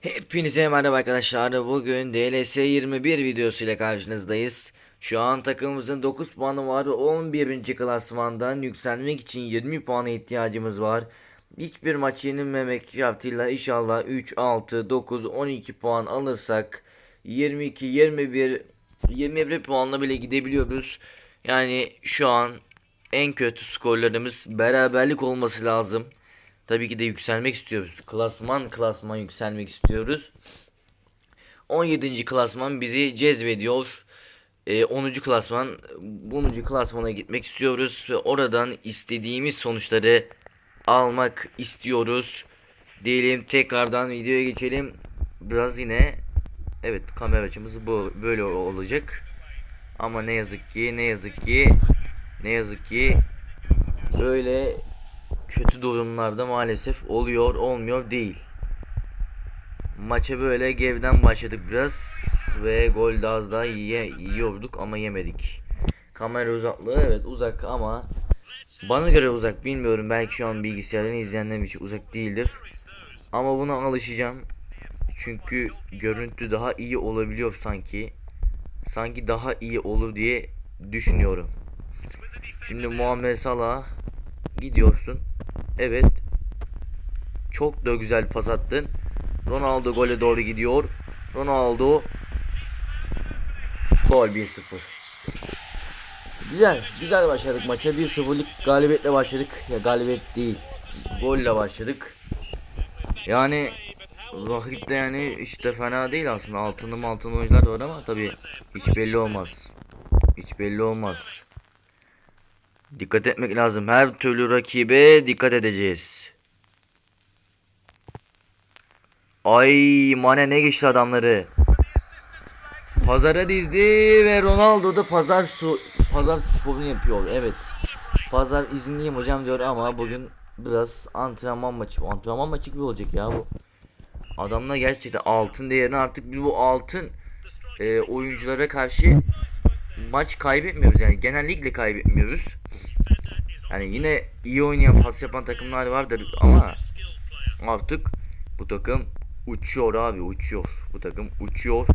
Hepinize merhaba arkadaşlar. Bugün DLS 21 videosu ile karşınızdayız. Şu an takımımızın 9 puanı var. 11. klasmandan yükselmek için 20 puana ihtiyacımız var. Hiçbir maç yenilmemek şartıyla inşallah 3, 6, 9, 12 puan alırsak 22, 21, 21 puanla bile gidebiliyoruz. Yani şu an en kötü skorlarımız beraberlik olması lazım. Tabii ki de yükselmek istiyoruz. Klasman klasman yükselmek istiyoruz. 17. klasman bizi cezbediyor. Ee, 10. klasman 10. klasmana gitmek istiyoruz ve oradan istediğimiz sonuçları almak istiyoruz. Diyelim tekrardan videoya geçelim. Biraz yine evet kamera açımız bu böyle olacak. Ama ne yazık ki ne yazık ki ne yazık ki böyle kötü durumlarda maalesef oluyor olmuyor değil. Maça böyle gevden başladık biraz ve gol da az daha yiye, yiyorduk ama yemedik. Kamera uzaklığı evet uzak ama bana göre uzak bilmiyorum belki şu an bilgisayardan izleyenler için uzak değildir. Ama buna alışacağım. Çünkü görüntü daha iyi olabiliyor sanki. Sanki daha iyi olur diye düşünüyorum. Şimdi Muhammed Salah gidiyorsun. Evet. Çok da güzel pas attın. Ronaldo gole doğru gidiyor. Ronaldo gol 1-0. Güzel, güzel başladık maça. 1-0'lık galibiyetle başladık. Ya galibiyet değil. Golle başladık. Yani rakip de yani işte fena değil aslında. Altınım altın oyuncular var ama tabii hiç belli olmaz. Hiç belli olmaz. Dikkat etmek lazım. Her türlü rakibe dikkat edeceğiz. Ay Mane ne geçti adamları. Pazara dizdi ve Ronaldo da pazar su pazar sporunu yapıyor. Evet. Pazar izinliyim hocam diyor ama bugün biraz antrenman maçı. Antrenman maçı gibi olacak ya bu. Adamlar gerçekten altın değerini artık bu altın e, oyunculara karşı maç kaybetmiyoruz yani genellikle kaybetmiyoruz. Yani yine iyi oynayan pas yapan takımlar vardır ama artık bu takım uçuyor abi uçuyor. Bu takım uçuyor.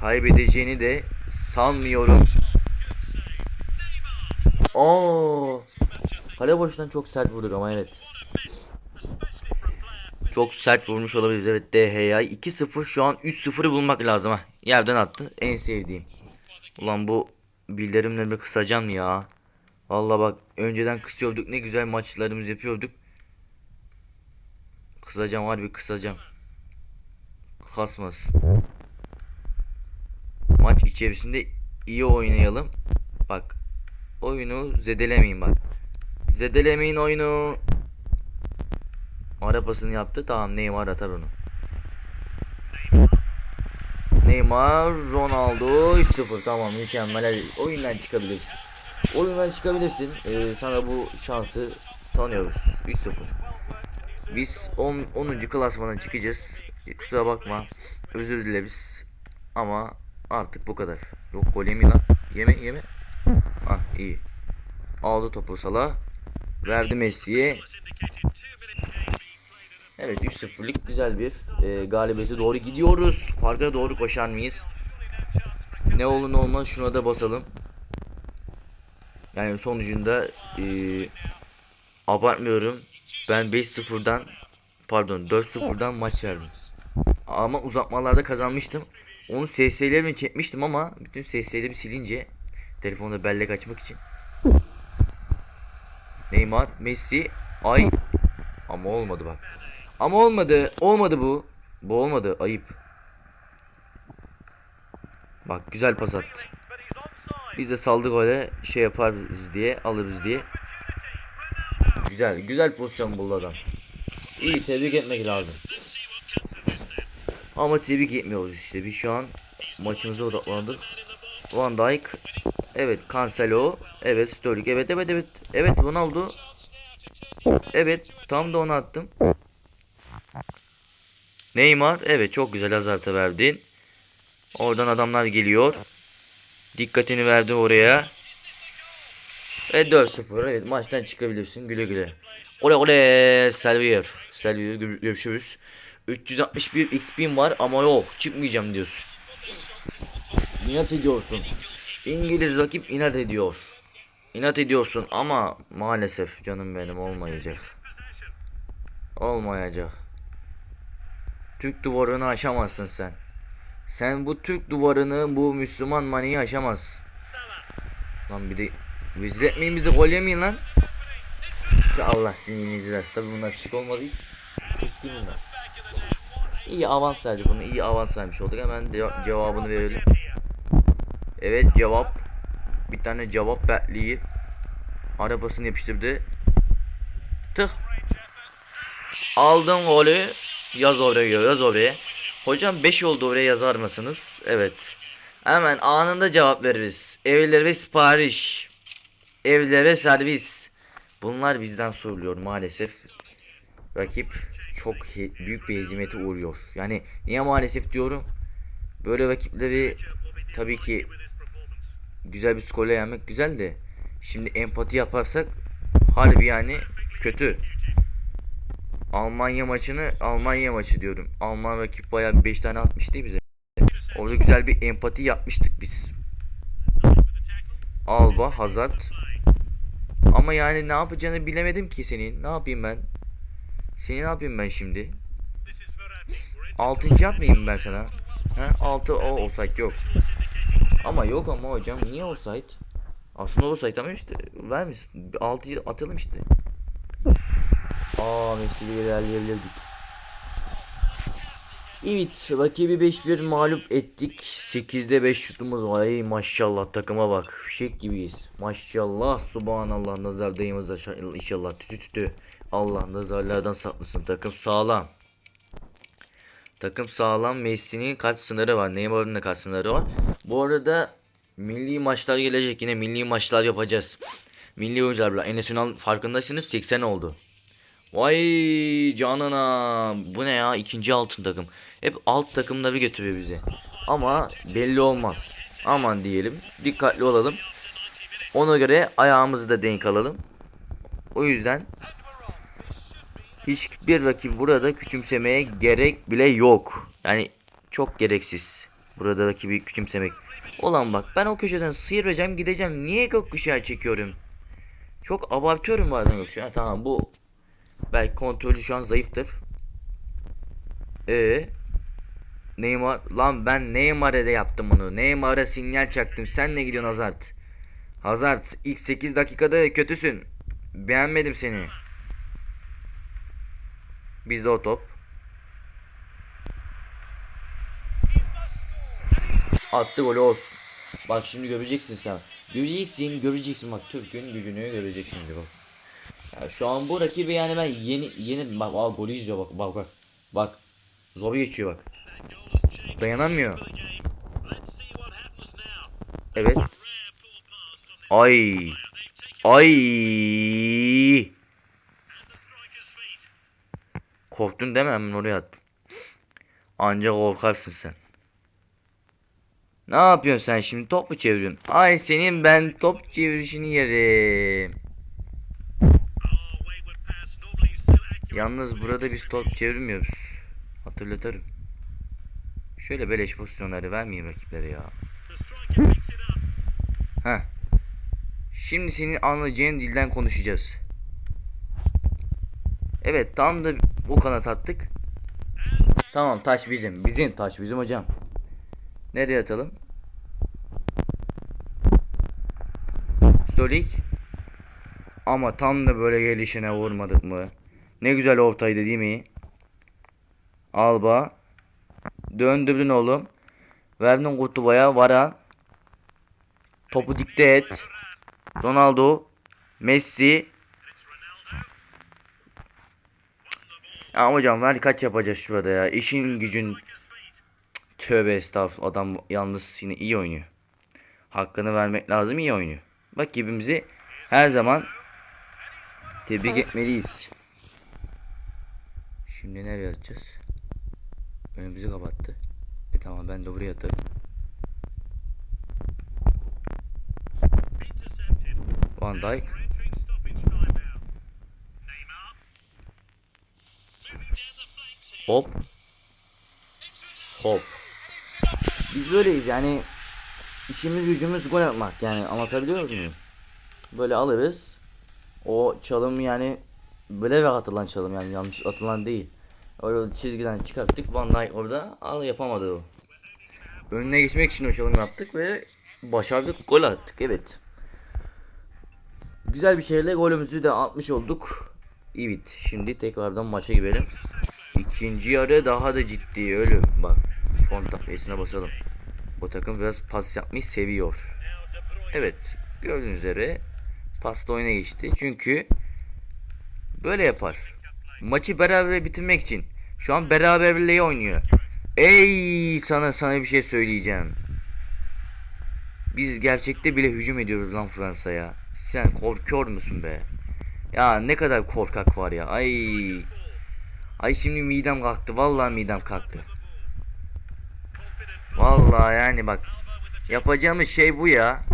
Kaybedeceğini de sanmıyorum. Oo. Kale boşundan çok sert vurduk ama evet. Çok sert vurmuş olabiliriz evet DH'ya 2-0 şu an 3-0'ı bulmak lazım ha. Yerden attı en sevdiğim. Ulan bu bildirimlerimi kısacağım ya. Valla bak önceden kısıyorduk ne güzel maçlarımız yapıyorduk. Kısacağım harbi kısacağım. Kasmaz. Maç içerisinde iyi oynayalım. Bak oyunu zedelemeyin bak. Zedelemeyin oyunu. Arapasını yaptı tamam Neymar atar onu. Neymar, Ronaldo 3-0 tamam mükemmel oyundan çıkabilirsin. Oyundan çıkabilirsin. Ee, sana bu şansı tanıyoruz. 3-0. Biz 10. 10. klasmana çıkacağız. Kusura bakma. Özür dileriz. Ama artık bu kadar. Yok gol yemi lan. Yeme yeme. Ah iyi. Aldı topu Salah. Verdi Messi'ye. Evet 3-0'lık güzel bir e, galibiyete doğru gidiyoruz. Parka doğru koşar mıyız? Ne olur ne olmaz şuna da basalım. Yani sonucunda e, abartmıyorum. Ben 5-0'dan pardon 4-0'dan maç verdim. Ama uzatmalarda kazanmıştım. Onu SS'lerimi çekmiştim ama bütün SS'lerimi silince telefonda bellek açmak için. Neymar, Messi, ay ama olmadı bak. Ama olmadı. Olmadı bu. Bu olmadı. Ayıp. Bak güzel pas attı. Biz de saldık öyle şey yaparız diye alırız diye. Güzel. Güzel pozisyon buldu adam. İyi tebrik etmek lazım. Ama tebrik etmiyoruz işte. Biz şu an maçımıza odaklandık. Van Dijk. Evet Cancelo. Evet Sterling. Evet evet evet. Evet Ronaldo. Evet tam da onu attım. Neymar. Evet çok güzel Hazard'a verdin. Oradan adamlar geliyor. Dikkatini verdi oraya. Ve 4-0 evet maçtan çıkabilirsin güle güle. Ole ole Selvier. Selvier gör- görüşürüz. 361 XP'm var ama yok çıkmayacağım diyorsun. İnat ediyorsun. İngiliz rakip inat ediyor. İnat ediyorsun ama maalesef canım benim olmayacak. Olmayacak. Türk duvarını aşamazsın sen. Sen bu Türk duvarını bu Müslüman maniyi aşamazsın. Lan bir de rezil etmeyin bizi gol yemeyin lan. Ki Allah sinirinizi versin. Tabi bunlar çık olmadı. Değil bunlar. İyi avans verdi bunu. iyi avans vermiş olduk. Hemen cevabını verelim. Evet cevap. Bir tane cevap Bertli'yi arabasını yapıştırdı. Tık. Aldım golü. Yaz oraya yaz oraya. Hocam 5 oldu oraya yazar mısınız? Evet. Hemen anında cevap veririz. Evlere sipariş. Evlere servis. Bunlar bizden soruluyor maalesef. Rakip çok büyük bir hezimete uğruyor. Yani niye maalesef diyorum? Böyle rakipleri tabii ki güzel bir skorla yenmek güzel de şimdi empati yaparsak harbi yani kötü. Almanya maçını Almanya maçı diyorum. Alman rakip bayağı 5 tane atmıştı bize. Orada güzel bir empati yapmıştık biz. Alba, Hazard. Ama yani ne yapacağını bilemedim ki senin. Ne yapayım ben? Seni ne yapayım ben şimdi? Altıncı yapmayayım ben sana. Ha? Altı o offside yok. Ama yok ama hocam niye offside? Aslında offside ama işte vermiş. Altıyı atalım işte. Aa Messi'yle ilerleyebilirdik. Evet rakibi 5-1 mağlup ettik. 8'de 5 şutumuz var. Ey maşallah takıma bak. Fişek gibiyiz. Maşallah subhanallah nazar aşağı- inşallah tütü tütü. Allah nazarlardan saklasın. Takım sağlam. Takım sağlam. Messi'nin kaç sınırı var? Neymar'ın da kaç sınırı var? Bu arada milli maçlar gelecek. Yine milli maçlar yapacağız. Milli oyuncularla. Enes Ünal farkındasınız 80 oldu. Vay canına. Bu ne ya? İkinci altın takım. Hep alt takımları götürüyor bize. Ama belli olmaz. Aman diyelim. Dikkatli olalım. Ona göre ayağımızı da denk alalım. O yüzden hiçbir rakip burada küçümsemeye gerek bile yok. Yani çok gereksiz. Burada rakibi küçümsemek. Olan bak ben o köşeden sıyıracağım gideceğim. Niye gökkuşağı çekiyorum? Çok abartıyorum bazen gökkuşağı. Tamam bu Belki kontrolü şu an zayıftır. Ee, Neymar lan ben Neymar'a da yaptım bunu. Neymar'a sinyal çaktım. Sen ne gidiyorsun Hazard? Hazard ilk 8 dakikada kötüsün. Beğenmedim seni. Bizde o top. Attı golü olsun. Bak şimdi göreceksin sen. Göreceksin, göreceksin bak Türk'ün gücünü göreceksin şimdi bak. Şu an bu rakibi yani ben yeni yeni bak aa, golü izliyor bak bak bak. Bak. Zor geçiyor bak. Dayanamıyor. Evet. Ay. Ay. Korktun değil mi hemen oraya attın. Ancak korkarsın sen. Ne yapıyorsun sen şimdi top mu çeviriyorsun? Ay senin ben top çevirişini yerim. Yalnız burada biz top çevirmiyoruz. Hatırlatırım. Şöyle beleş pozisyonları vermeyeyim rakiplere ya. Heh. Şimdi senin anlayacağın dilden konuşacağız. Evet tam da o kanat attık. Tamam taş bizim. Bizim taş bizim hocam. Nereye atalım? Stolik. Ama tam da böyle gelişine vurmadık mı? Ne güzel ortaydı değil mi? Alba. Döndürdün oğlum. Verdin Kurtuba'ya. Varan. Topu dikte et. Ronaldo. Messi. Ya hocam ver kaç yapacağız şurada ya. İşin gücün. Tövbe estağfurullah. Adam yalnız yine iyi oynuyor. Hakkını vermek lazım iyi oynuyor. Bak gibimizi her zaman tebrik etmeliyiz. Şimdi nereye atacağız? Önümüzü kapattı. E tamam ben de buraya atarım. Van Dijk. Hop. Hop. Biz böyleyiz yani işimiz gücümüz gol atmak yani anlatabiliyor muyum? Böyle alırız. O çalım yani ve atılan çalım yani yanlış atılan değil. Öyle çizgiden çıkarttık Van Dijk orada al yapamadı o. Önüne geçmek için o çalım yaptık ve başardık gol attık evet. Güzel bir şeyle golümüzü de atmış olduk. Evet şimdi tekrardan maça girelim. İkinci yarı daha da ciddi ölüm. Bak fon takviyesine basalım. Bu takım biraz pas yapmayı seviyor. Evet gördüğünüz üzere pasta oyuna geçti. Çünkü böyle yapar. Maçı beraber bitirmek için. Şu an beraberliği oynuyor. Ey sana sana bir şey söyleyeceğim. Biz gerçekte bile hücum ediyoruz lan Fransa'ya. Sen korkuyor musun be? Ya ne kadar korkak var ya. Ay. Ay şimdi midem kalktı. Vallahi midem kalktı. Vallahi yani bak. Yapacağımız şey bu ya.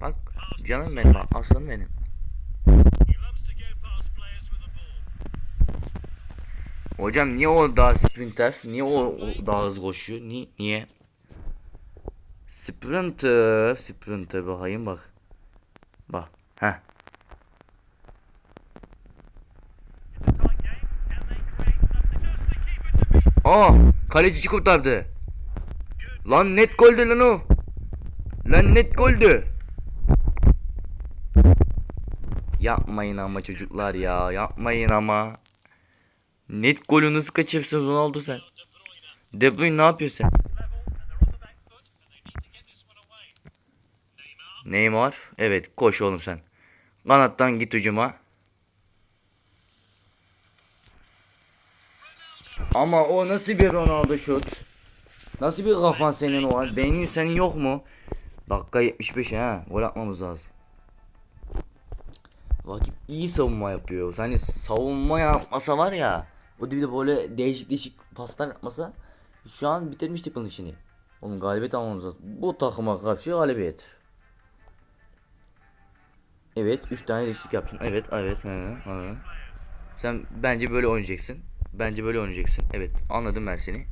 Bak canım benim aslanım benim. Hocam niye o daha sprinter? Niye o, o daha hızlı koşuyor? Ni niye? Sprinter, sprinter bakayım bak. Bak. Heh. Aa, kaleci kurtardı. Lan net goldü lan o. Lan net goldü. Yapmayın ama çocuklar ya, yapmayın ama. Net golü nasıl kaçırırsın Ronaldo sen? De Bruyne ne yapıyorsun sen? Neymar. Evet koş oğlum sen. Kanattan git hücuma. Ama o nasıl bir Ronaldo şut? Nasıl bir kafan senin o? an? Beynin senin yok mu? Dakika 75 ha. Gol atmamız lazım. Rakip iyi savunma yapıyor. Hani savunma yapmasa var ya. O bir de böyle değişik değişik paslar yapmasa şu an bitirmiştik bunun işini. Oğlum galibiyet almamız lazım. Bu takıma karşı galibiyet. Evet 3 tane değişiklik yaptın. Evet evet. Hı, hı. Sen bence böyle oynayacaksın. Bence böyle oynayacaksın. Evet anladım ben seni.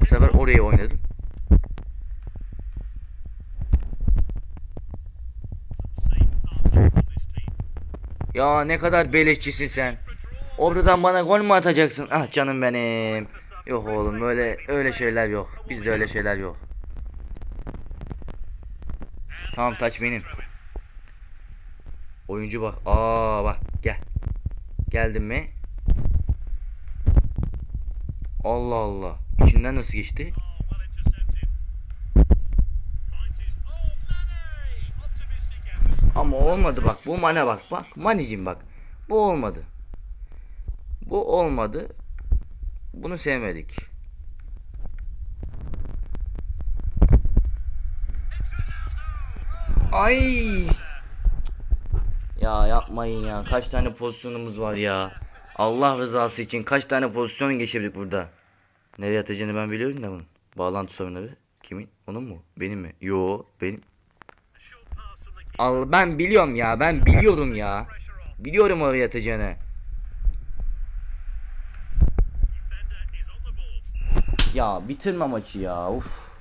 Bu sefer oraya oynadım. Ya ne kadar beleşçisin sen. Oradan bana gol mü atacaksın? Ah canım benim. Yok oğlum öyle öyle şeyler yok. Bizde öyle şeyler yok. Tamam taç benim. Oyuncu bak. Aa bak gel. Geldin mi? Allah Allah. İçinden nasıl geçti? Ama olmadı bak. Bu mane bak. Bak manicim bak. Bu olmadı. Bu olmadı. Bunu sevmedik. Ay! Ya yapmayın ya. Kaç tane pozisyonumuz var ya. Allah rızası için kaç tane pozisyon geçirdik burada. Nereye atacağını ben biliyorum da bunun. Bağlantı sorunları. Kimin? Onun mu? Benim mi? Yo, benim. Al ben biliyorum ya. Ben biliyorum ya. Biliyorum oraya atacağını. Ya bitirme maçı ya. Uf.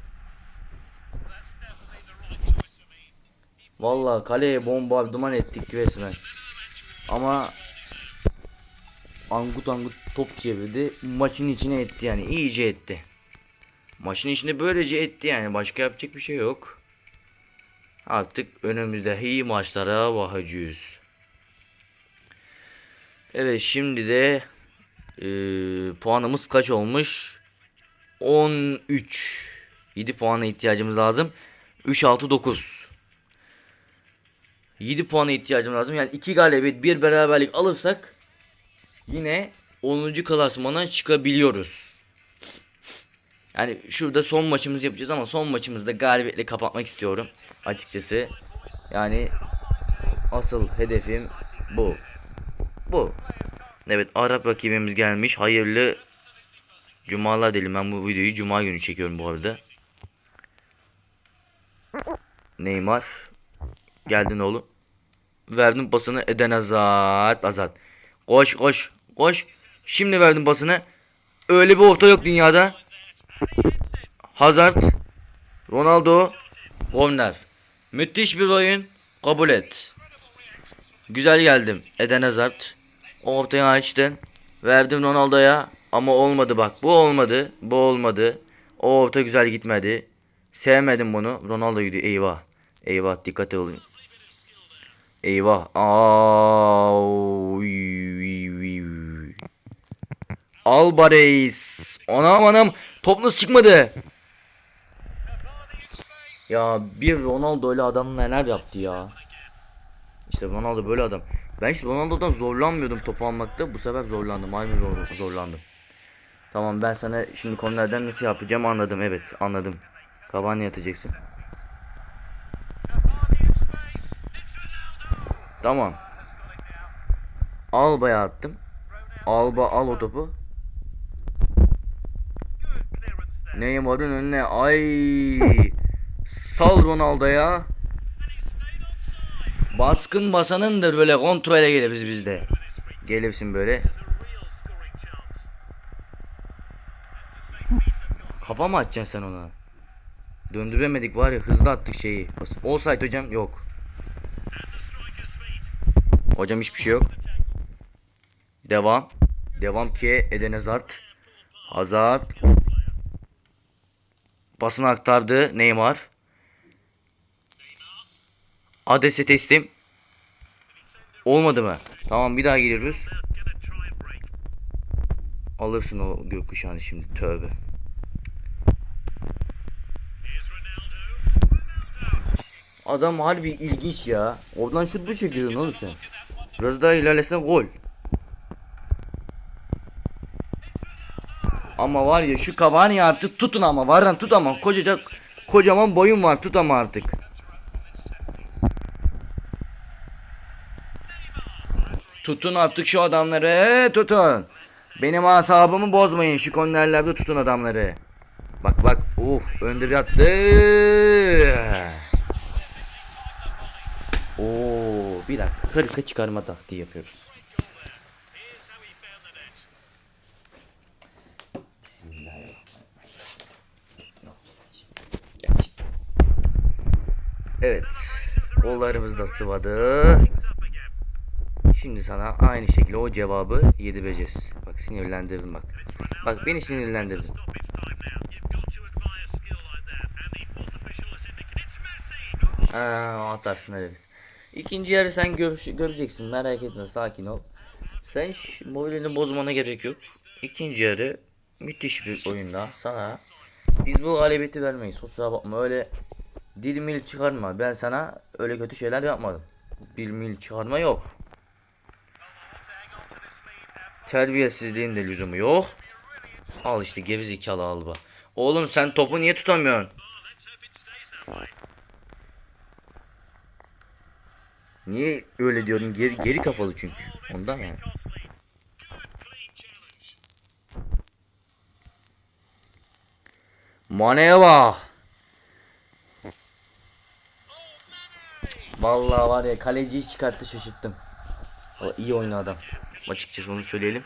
Vallahi kaleye bombardıman ettik resmen. Ama Angut Angut top çevirdi. Maçın içine etti yani. iyice etti. Maçın içinde böylece etti yani. Başka yapacak bir şey yok. Artık önümüzde iyi maçlara bakacağız. Evet şimdi de e, puanımız kaç olmuş? 13. 7 puana ihtiyacımız lazım. 3 6 9. 7 puana ihtiyacımız lazım. Yani 2 galibiyet, 1 beraberlik alırsak yine 10. klasmana çıkabiliyoruz. Yani şurada son maçımızı yapacağız ama son maçımızda galibiyetle kapatmak istiyorum açıkçası. Yani asıl hedefim bu. Bu. Evet Arap rakibimiz gelmiş. Hayırlı Cumalar diyelim. Ben bu videoyu cuma günü çekiyorum bu arada. Neymar. Geldin oğlum. Verdim pasını Eden Hazard. Hazard. Koş koş koş. Şimdi verdim pasını. Öyle bir orta yok dünyada. Hazard. Ronaldo. Corner. Müthiş bir oyun. Kabul et. Güzel geldim. Eden Hazard. Ortaya açtın. Verdim Ronaldo'ya. Ama olmadı bak. Bu olmadı. Bu olmadı. O orta güzel gitmedi. Sevmedim bunu. Ronaldo gidiyor. Eyvah. Eyvah dikkat olun. Eyvah. Reis. Anam anam. Top nasıl çıkmadı? Ya bir Ronaldo öyle adam neler yaptı ya. İşte Ronaldo böyle adam. Ben işte Ronaldo'dan zorlanmıyordum topu almakta. Bu sefer zorlandım. Aynı zor, zorlandım. Tamam ben sana şimdi konulardan nasıl yapacağım anladım. Evet anladım. Cavani atacaksın. Tamam. Alba'ya attım. Alba al o topu. Neymar'ın önüne ay sal Ronaldo'ya. Baskın basanındır böyle kontrole geliriz bizde. Gelirsin böyle. Kafa mı atacaksın sen ona? Döndüremedik var ya hızlı attık şeyi. Offside hocam yok. Hocam hiçbir şey yok. Devam. Devam ki Eden Hazard. Hazard. Basını aktardı Neymar. Adresi teslim. Olmadı mı? Tamam bir daha geliyoruz. Alırsın o gökkuşağını şimdi tövbe. Adam harbi ilginç ya. Oradan şut mu çekiyordun oğlum sen? Biraz daha ilerlesen gol. Ama var ya şu Cavani artık tutun ama vardan tut ama kocaca kocaman boyun var tut ama artık. Tutun artık şu adamları tutun. Benim asabımı bozmayın şu konularda tutun adamları. Bak bak uf öndür yattı. Oo bir dakika hırka çıkarma taktiği yapıyoruz. Evet. Kollarımız da sıvadı. Şimdi sana aynı şekilde o cevabı yedireceğiz. Bak sinirlendirdin bak. Bak beni sinirlendirdin. Aa, atar şuna dedik. İkinci yarı sen görüş göreceksin merak etme sakin ol. Sen hiç moralini bozmana gerek yok. İkinci yarı müthiş bir oyunda sana biz bu galibiyeti vermeyiz. Kusura bakma öyle dil mil çıkarma. Ben sana öyle kötü şeyler yapmadım. Dil mil çıkarma yok. Terbiyesizliğin de lüzumu yok. Al işte gerizekalı alba. Oğlum sen topu niye tutamıyorsun? Niye öyle diyorum? Geri, geri kafalı çünkü. Ondan yani. Mane'ye bak. Vallahi var ya kaleciyi çıkarttı şaşırttım. Vallahi iyi oynadı adam. Açıkçası onu söyleyelim.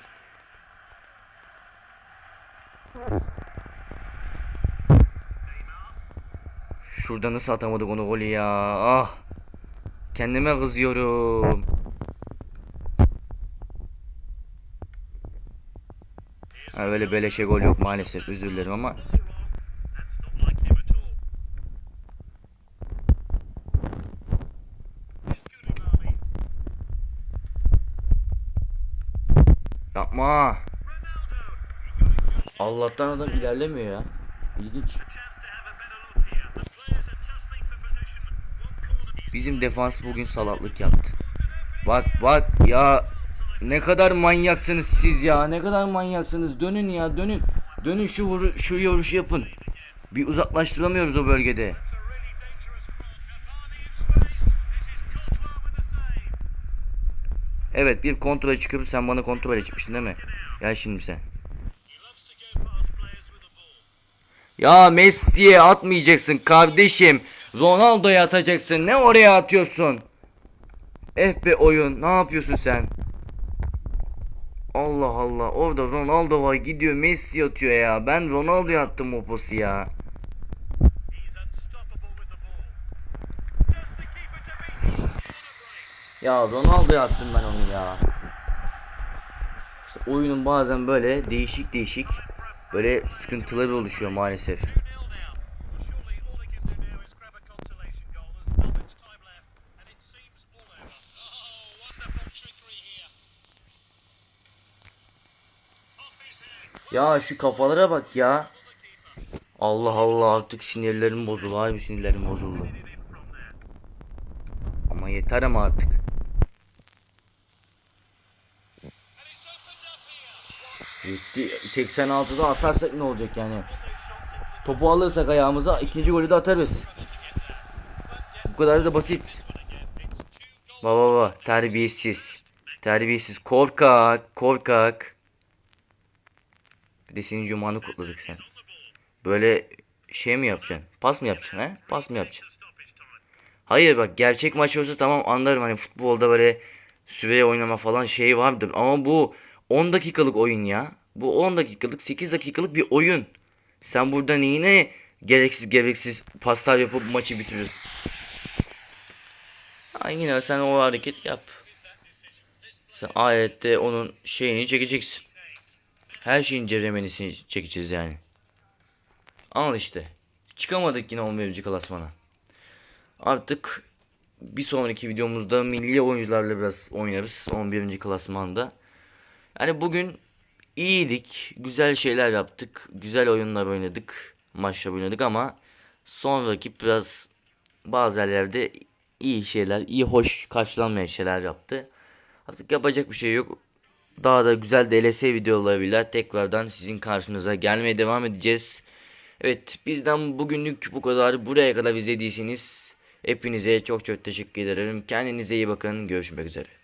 Şurada nasıl atamadık onu golü ya? Ah. Kendime kızıyorum. Ha böyle beleşe gol yok maalesef özür dilerim ama yapma. Allah'tan adam ilerlemiyor ya. İlginç. Bizim defans bugün salaklık yaptı. Bak bak ya ne kadar manyaksınız siz ya. Ne kadar manyaksınız. Dönün ya dönün. Dönün şu vuru, şu yoruşu yapın. Bir uzaklaştıramıyoruz o bölgede. Evet bir kontrol çıkıp sen bana kontrol çıkmışsın değil mi? Gel şimdi sen. Ya Messi'ye atmayacaksın kardeşim. Ronaldo'ya atacaksın. Ne oraya atıyorsun? Eh be oyun. Ne yapıyorsun sen? Allah Allah. Orada Ronaldo var gidiyor Messi atıyor ya. Ben Ronaldo'ya attım o pası ya. Ya Ronaldo'ya attım ben onu ya. İşte oyunun bazen böyle değişik değişik böyle sıkıntıları oluşuyor maalesef. Ya şu kafalara bak ya. Allah Allah artık sinirlerim bozuldu. Harbi sinirlerim bozuldu. Ama yeter ama artık. Yetti. 86'da atarsak ne olacak yani? Topu alırsak ayağımıza ikinci golü de atarız. Bu kadar da basit. Baba baba terbiyesiz. Terbiyesiz korkak korkak. Bir de senin cumanı kutladık sen. Böyle şey mi yapacaksın? Pas mı yapacaksın he? Pas mı yapacaksın? Hayır bak gerçek maç olsa tamam anlarım hani futbolda böyle süre oynama falan şey vardır ama bu 10 dakikalık oyun ya. Bu 10 dakikalık 8 dakikalık bir oyun. Sen burada neyine gereksiz gereksiz paslar yapıp maçı bitiriyorsun. Ha, yine sen o hareket yap. Sen ayette onun şeyini çekeceksin. Her şeyin ceremesini çekeceğiz yani. Al işte. Çıkamadık yine 11. klasmana. Artık bir sonraki videomuzda milli oyuncularla biraz oynarız 11. klasmanda. Yani bugün iyiydik, güzel şeyler yaptık, güzel oyunlar oynadık, maçlar oynadık ama son rakip biraz bazı yerlerde iyi şeyler, iyi hoş karşılanmayan şeyler yaptı. Artık yapacak bir şey yok. Daha da güzel DLS videolarıyla tekrardan sizin karşınıza gelmeye devam edeceğiz. Evet bizden bugünlük bu kadar. Buraya kadar izlediyseniz hepinize çok çok teşekkür ederim. Kendinize iyi bakın. Görüşmek üzere.